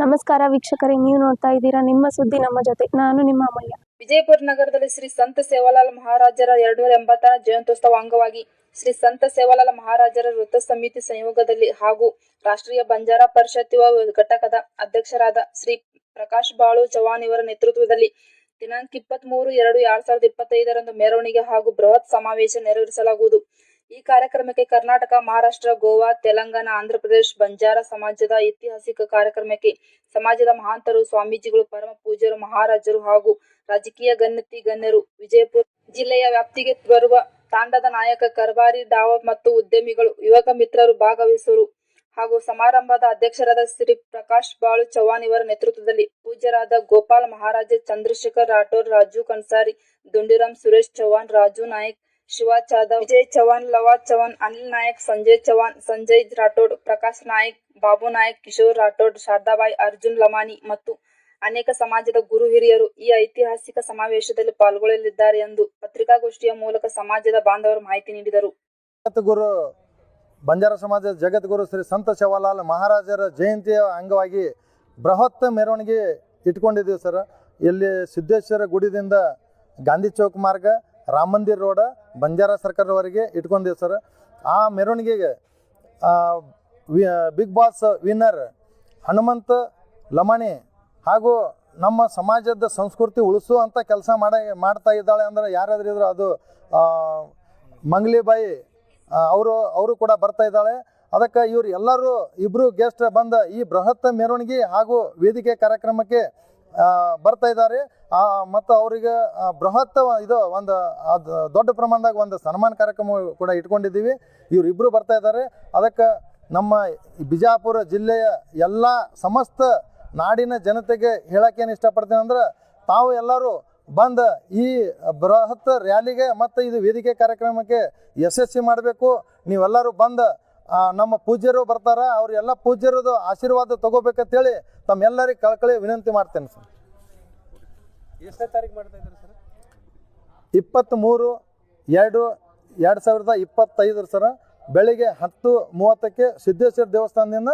ನಮಸ್ಕಾರ ವೀಕ್ಷಕರೇ, ನೀವು ನೋಡ್ತಾ ಇದ್ದೀರಾ ನಿಮ್ಮ ಸುದ್ದಿ ನಮ್ಮ ಜೊತೆ. ನಾನು ನಿಮ್ಮ ಅಮ್ಮಯ್ಯ ವಿಜಯಪುರ ನಗರದಲ್ಲಿ ಶ್ರೀ ಸಂತ ಸೇವಾಲಾಲ್ ಮಹಾರಾಜರ ಎರಡ್ನೂರ ಎಂಬತ್ತರ ಜಯಂತ್ಯೋತ್ಸವ ಅಂಗವಾಗಿ ಶ್ರೀ ಸಂತ ಸೇವಾಲಾಲ್ ಮಹಾರಾಜರ ವೃತ್ತ ಸಮಿತಿ ಸಂಯೋಗದಲ್ಲಿ ಹಾಗೂ ರಾಷ್ಟ್ರೀಯ ಬಂಜಾರ ಪರಿಷತ್ ಘಟಕದ ಅಧ್ಯಕ್ಷರಾದ ಶ್ರೀ ಪ್ರಕಾಶ್ ಬಾಳು ಚವಾಣ್ ಇವರ ನೇತೃತ್ವದಲ್ಲಿ ದಿನಾಂಕ ಇಪ್ಪತ್ತ್ ಮೂರು ಎರಡು ಎರಡ್ ಸಾವಿರದ ಇಪ್ಪತ್ತೈದರಂದು ಮೆರವಣಿಗೆ ಹಾಗೂ ಬೃಹತ್ ಸಮಾವೇಶ ನೆರವೇರಿಸಲಾಗುವುದು. ಈ ಕಾರ್ಯಕ್ರಮಕ್ಕೆ ಕರ್ನಾಟಕ, ಮಹಾರಾಷ್ಟ್ರ, ಗೋವಾ, ತೆಲಂಗಾಣ, ಆಂಧ್ರಪ್ರದೇಶ, ಬಂಜಾರ ಸಮಾಜದ ಐತಿಹಾಸಿಕ ಕಾರ್ಯಕ್ರಮಕ್ಕೆ ಸಮಾಜದ ಮಹಾಂತರು ಸ್ವಾಮೀಜಿಗಳು, ಪರಮ ಪೂಜರು ಮಹಾರಾಜರು ಹಾಗೂ ರಾಜಕೀಯ ಗಣ್ಯತಿ ಗಣ್ಯರು ವಿಜಯಪುರ ಜಿಲ್ಲೆಯ ವ್ಯಾಪ್ತಿಗೆ ಬರುವ ತಾಂಡದ ನಾಯಕ ಕರ್ಬಾರಿ ಡಾವ ಮತ್ತು ಉದ್ಯಮಿಗಳು, ಯುವಕ ಮಿತ್ರರು ಭಾಗವಹಿಸುವರು ಹಾಗೂ ಸಮಾರಂಭದ ಅಧ್ಯಕ್ಷರಾದ ಶ್ರೀ ಪ್ರಕಾಶ್ ಬಾಳು ಚೌಹಾಣ್ ಇವರ ನೇತೃತ್ವದಲ್ಲಿ ಪೂಜ್ಯರಾದ ಗೋಪಾಲ್ ಮಹಾರಾಜ, ಚಂದ್ರಶೇಖರ್ ರಾಠೋರ್ ರಾಜು ಕನ್ಸಾರಿ, ದುಂಡಿರಾಮ್ ಸುರೇಶ್ ಚೌಹಾಣ್ ರಾಜು ನಾಯಕ್ ಶಿವ ಜಾಧವ್ ವಿಜಯ್ ಚೌಹಾಣ್, ಲವ ಚೌಹಾಣ್, ಅನಿಲ್ ನಾಯಕ್, ಸಂಜಯ್ ಚೌಹಾಣ್, ಸಂಜಯ್ ರಾಠೋಡ್, ಪ್ರಕಾಶ್ ನಾಯಕ್, ಬಾಬು ನಾಯಕ್, ಕಿಶೋರ್ ರಾಠೋಡ್, ಶಾರದಾಬಾಯಿ, ಅರ್ಜುನ್ ಲಮಾನಿ ಮತ್ತು ಅನೇಕ ಸಮಾಜದ ಗುರು ಹಿರಿಯರು ಈ ಐತಿಹಾಸಿಕ ಸಮಾವೇಶದಲ್ಲಿ ಪಾಲ್ಗೊಳ್ಳಲಿದ್ದಾರೆ ಎಂದು ಪತ್ರಿಕಾಗೋಷ್ಠಿಯ ಮೂಲಕ ಸಮಾಜದ ಬಾಂಧವರು ಮಾಹಿತಿ ನೀಡಿದರು. ಜಗದ್ಗುರು, ಬಂಜಾರ ಸಮಾಜದ ಜಗದ್ಗುರು ಶ್ರೀ ಸಂತ ಶವಲಾಲ್ ಮಹಾರಾಜರ ಜಯಂತಿಯ ಅಂಗವಾಗಿ ಬೃಹತ್ ಮೆರವಣಿಗೆ ಇಟ್ಕೊಂಡಿದ್ದೀವಿ ಸರ್. ಇಲ್ಲಿ ಸಿದ್ದೇಶ್ವರ ಗುಡಿದಿಂದ ಗಾಂಧಿ ಚೌಕ್ ಮಾರ್ಗ ರಾಮ ಮಂದಿರ್ ರೋಡ ಬಂಜಾರ ಸರ್ಕಾರವರೆಗೆ ಇಟ್ಕೊಂಡಿದ್ದೀವಿ ಸರ್. ಆ ಮೆರವಣಿಗೆಗೆ big boss winner Hanumantha Lamani ಹಾಗೂ ನಮ್ಮ ಸಮಾಜದ ಸಂಸ್ಕೃತಿ ಉಳಿಸುವಂಥ ಕೆಲಸ ಮಾಡ, ಮಾಡ್ತಾ ಇದ್ದಾಳೆ ಅಂದರೆ ಯಾರಾದ್ರೂ ಇದ್ರು ಅದು ಮಂಗ್ಲಿಬಾಯಿ ಅವರು ಅವರು ಕೂಡ ಬರ್ತಾ ಇದ್ದಾಳೆ. ಅದಕ್ಕೆ ಇವರು ಎಲ್ಲರೂ ಇಬ್ಬರು ಗೆಸ್ಟ್ ಬಂದ ಈ ಬೃಹತ್ ಮೆರವಣಿಗೆ ಹಾಗೂ ವೇದಿಕೆ ಕಾರ್ಯಕ್ರಮಕ್ಕೆ ಬರ್ತಾ ಇದ್ದಾರೆ. ಮತ್ತು ಅವರಿಗೆ ಬೃಹತ್ ಇದು, ಒಂದು ದೊಡ್ಡ ಪ್ರಮಾಣದಾಗ ಒಂದು ಸನ್ಮಾನ ಕಾರ್ಯಕ್ರಮ ಕೂಡ ಇಟ್ಕೊಂಡಿದ್ದೀವಿ. ಇವರಿಬ್ಬರು ಬರ್ತಾ ಇದ್ದಾರೆ. ಅದಕ್ಕೆ ನಮ್ಮ ಬಿಜಾಪುರ ಜಿಲ್ಲೆಯ ಎಲ್ಲ ಸಮಸ್ತ ನಾಡಿನ ಜನತೆಗೆ ಹೇಳೋಕ್ಕೇನು ಇಷ್ಟಪಡ್ತೀನಿ ಅಂದ್ರೆ, ತಾವು ಎಲ್ಲರೂ ಬಂದ ಈ ಬೃಹತ್ ರ್ಯಾಲಿಗೆ ಮತ್ತು ಇದು ವೇದಿಕೆ ಕಾರ್ಯಕ್ರಮಕ್ಕೆ ಯಶಸ್ವಿ ಮಾಡಬೇಕು. ನೀವೆಲ್ಲರೂ ಬಂದು ನಮ್ಮ ಪೂಜ್ಯರು ಬರ್ತಾರೆ ಅವ್ರ ಎಲ್ಲ ಪೂಜ್ಯರದು ಆಶೀರ್ವಾದ ತಗೋಬೇಕಂತೇಳಿ ತಮ್ಮೆಲ್ಲರಿಗೆ ಕಳ್ಕಳಿ ವಿನಂತಿ ಮಾಡ್ತೇನೆ ಸರ್. ಎಷ್ಟನೇ ತಾರೀಕು ಮಾಡ್ತಾ ಇದ್ದಾರೆ ಸರ್? ಇಪ್ಪತ್ತ್ಮೂರು ಎರಡು ಎರಡು ಸಾವಿರದ ಇಪ್ಪತ್ತೈದರ ಸರ. ಬೆಳಿಗ್ಗೆ ಹತ್ತು ಮೂವತ್ತಕ್ಕೆ ಸಿದ್ದೇಶ್ವರ ದೇವಸ್ಥಾನದಿಂದ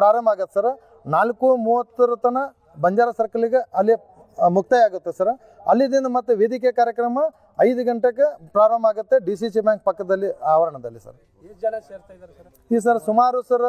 ಪ್ರಾರಂಭ ಆಗತ್ತೆ ಸರ್. ನಾಲ್ಕು ಮೂವತ್ತರ ತನಕ ಬಂಜಾರ ಸರ್ಕಲಿಗೆ ಅಲ್ಲಿ ಮುಕ್ತಾಯ ಆಗುತ್ತೆ ಸರ್. ಅಲ್ಲಿದಿಂದ ಮತ್ತೆ ವೇದಿಕೆ ಕಾರ್ಯಕ್ರಮ ಐದು ಗಂಟೆಗೆ ಪ್ರಾರಂಭ ಆಗುತ್ತೆ ಡಿ ಸಿ ಸಿ ಬ್ಯಾಂಕ್ ಪಕ್ಕದಲ್ಲಿ ಆವರಣದಲ್ಲಿ ಸರ್. ಈ ಸರ್? ಸುಮಾರು ಸರ್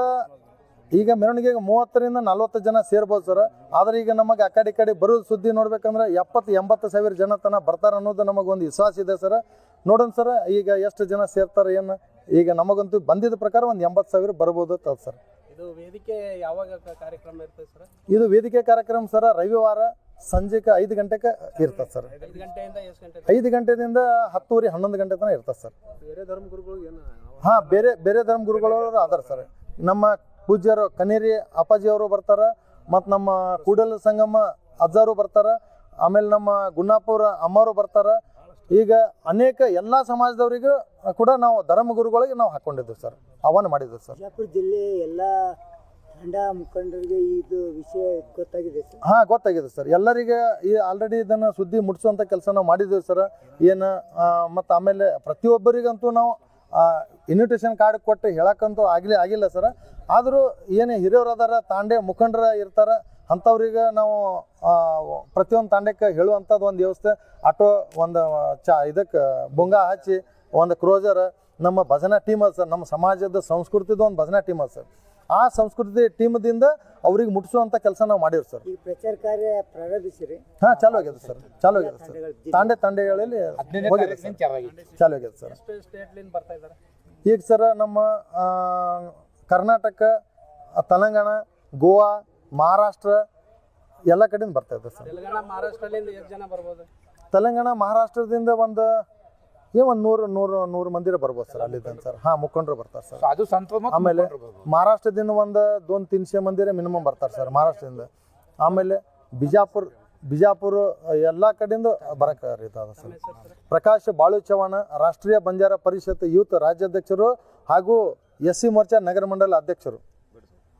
ಈಗ ಮೆರವಣಿಗೆಗೆ ಮೂವತ್ತರಿಂದ ನಲ್ವತ್ತು ಜನ ಸೇರ್ಬೋದು ಸರ್. ಆದ್ರೆ ಈಗ ನಮಗೆ ಆ ಕಡೆ ಈ ಕಡೆ ಬರೋ ಸುದ್ದಿ ನೋಡ್ಬೇಕಂದ್ರೆ ಎಪ್ಪತ್ತು ಎಂಬತ್ತು ಸಾವಿರ ಜನ ತನಕ ಬರ್ತಾರೆ ಅನ್ನೋದು ನಮಗೊಂದು ವಿಶ್ವಾಸ ಇದೆ ಸರ್. ನೋಡೋಣ ಸರ್ ಈಗ ಎಷ್ಟು ಜನ ಸೇರ್ತಾರೆ ಏನು. ಈಗ ನಮಗಂತೂ ಬಂದಿದ್ದ ಪ್ರಕಾರ ಒಂದು ಎಂಬತ್ತು ಸಾವಿರ ಬರ್ಬೋದು ಅಂತ ಸರ್. ಇದು ವೇದಿಕೆ ಯಾವಾಗ ಕಾರ್ಯಕ್ರಮ ಇರ್ತದೆ ಸರ್? ಇದು ವೇದಿಕೆ ಕಾರ್ಯಕ್ರಮ ಸರ್ ರವಿವಾರ ಸಂಜೆಗೆ ಐದು ಗಂಟೆಗೆ ಇರ್ತದೆ ಸರ್. ಐದು ಗಂಟೆಯಿಂದ ಹತ್ತುವರೆ ಹನ್ನೊಂದು ಗಂಟೆ ತನಕ ಇರ್ತದೆ ಸರ್. ಬೇರೆ ಧರ್ಮಗುರುಗಳು ಏನು ಹಾಂ ಬೇರೆ ಬೇರೆ ಧರ್ಮ ಗುರುಗಳವರು ಅದಾರ ಸರ್. ನಮ್ಮ ಪೂಜ್ಯರು ಕನೇರಿ ಅಪ್ಪಾಜಿಯವರು ಬರ್ತಾರೆ ಮತ್ತು ನಮ್ಮ ಕೂಡಲ ಸಂಗಮ ಅಜ್ಜಾರು ಬರ್ತಾರೆ ಆಮೇಲೆ ನಮ್ಮ ಗುಣ್ಣಾಪುರ ಅಮ್ಮರು ಬರ್ತಾರೆ. ಈಗ ಅನೇಕ ಎಲ್ಲ ಸಮಾಜದವರಿಗೂ ಕೂಡ ನಾವು ಧರ್ಮಗುರುಗಳಿಗೆ ನಾವು ಹಾಕೊಂಡಿದ್ದೇವೆ ಸರ್ ಆಹ್ವಾನ ಮಾಡಿದ್ದೇವೆ ಸರ್. ಬಿಜಾಪುರ ಜಿಲ್ಲೆ ಎಲ್ಲ ತಂಡ ಮುಖಂಡರಿಗೆ ಇದು ವಿಷಯ ಗೊತ್ತಾಗಿದೆ ಸರ್. ಹಾಂ, ಗೊತ್ತಾಗಿದೆ ಸರ್. ಎಲ್ಲರಿಗೆ ಈ ಆಲ್ರೆಡಿ ಇದನ್ನು ಸುದ್ದಿ ಮುಟ್ಟಿಸುವಂಥ ಕೆಲಸ ನಾವು ಮಾಡಿದ್ದೀವಿ ಸರ್. ಏನು ಮತ್ತು ಆಮೇಲೆ ಪ್ರತಿಯೊಬ್ಬರಿಗಂತೂ ನಾವು ಇನ್ವಿಟೇಷನ್ ಕಾರ್ಡ್ ಕೊಟ್ಟು ಹೇಳಕ್ಕಂತೂ ಆಗಲಿ, ಆಗಿಲ್ಲ ಸರ್. ಆದರೂ ಏನು ಹಿರಿಯರು ಅದಾರ, ತಾಂಡೆ ಮುಖಂಡರ ಇರ್ತಾರೆ, ಅಂಥವ್ರಿಗೆ ನಾವು ಪ್ರತಿಯೊಂದು ತಾಂಡಕ್ಕೆ ಹೇಳುವಂಥದ್ದು ಒಂದು ವ್ಯವಸ್ಥೆ. ಆಟೋ ಒಂದು, ಚಾ, ಇದಕ್ಕೆ ಬೊಂಗ ಹಚ್ಚಿ ಒಂದು ಕ್ರೋಜರ್ ನಮ್ಮ ಭಜನಾ ಟೀಮ್ ಅದ ಸರ್. ನಮ್ಮ ಸಮಾಜದ, ಸಂಸ್ಕೃತಿದು ಒಂದು ಭಜನಾ ಟೀಮ್ ಅದ ಸರ್. ಆ ಸಂಸ್ಕೃತಿ ಟೀಮ್ದಿಂದ ಅವ್ರಿಗೆ ಮುಟ್ಟಿಸುವಂತ ಕೆಲಸ ನಾವು ಮಾಡಿವ್ರಿ ಸರ್. ಈ ಪ್ರಚಾರ ಕಾರ್ಯ ಪ್ರಾರಂಭಿಸಿರಿ. ಹಾ ಚಾಲು ಆಗಿದೆ ಸರ್. ಚಾಲು ಆಗಿದೆ ಸರ್. ತಾಂಡೆ ತಾಂಡೆಗಳಲ್ಲಿ ಹೋಗಿದೆ ಸರ್. ಚಾಲು ಆಗಿದೆ ಸರ್. ಈಗ ಸರ್ ನಮ್ಮ ಆ, ಕರ್ನಾಟಕ ಆ, ತೆಲಂಗಾಣ ಗೋವಾ ಮಹಾರಾಷ್ಟ್ರ ಎಲ್ಲ ಕಡೆಯಿಂದ ಬರ್ತಾ ಇದೆ ಸರ್. ತೆಲಂಗಾಣ ಮಹಾರಾಷ್ಟ್ರದಿಂದ ಒಂದು ಏ ಒಂದು ನೂರು ನೂರು ನೂರು ಮಂದಿರ ಬರ್ಬೋದು ಸರ್ ಅಲ್ಲಿದ್ದ ಸರ್. ಹಾಂ ಮುಖಂಡರು ಬರ್ತಾರೆ ಸರ್. ಅದು ಸಂತ ಆಮೇಲೆ ಮಹಾರಾಷ್ಟ್ರದಿಂದ ಒಂದು ದೋನ್ ತಿನ್ಸೆ ಮಂದಿರ ಮಿನಿಮಮ್ ಬರ್ತಾರೆ ಸರ್ ಮಹಾರಾಷ್ಟ್ರದಿಂದ. ಆಮೇಲೆ ಬಿಜಾಪುರ ಬಿಜಾಪುರ ಎಲ್ಲ ಕಡೆಯಿಂದ ಬರಕ್ಕೆ ಸರ್. ಪ್ರಕಾಶ್ ಬಾಳು ಚವಾಣ ರಾಷ್ಟ್ರೀಯ ಬಂಜಾರ ಪರಿಷತ್ ಯೂತ್ ರಾಜ್ಯಾಧ್ಯಕ್ಷರು ಹಾಗೂ ಎಸ್ ಸಿ ಮೋರ್ಚಾ ನಗರ ಮಂಡಲ ಅಧ್ಯಕ್ಷರು.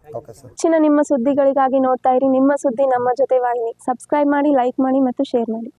ಓಕೆ ಸರ್ ಹೆಚ್ಚಿನ ನಿಮ್ಮ ಸುದ್ದಿಗಳಿಗಾಗಿ ನೋಡ್ತಾ ಇರಿ. ನಿಮ್ಮ ಸುದ್ದಿ ನಮ್ಮ ಜೊತೆ ವಾಹಿನಿ. ಸಬ್ಸ್ಕ್ರೈಬ್ ಮಾಡಿ ಲೈಕ್ ಮಾಡಿ ಮತ್ತು ಶೇರ್ ಮಾಡಿ.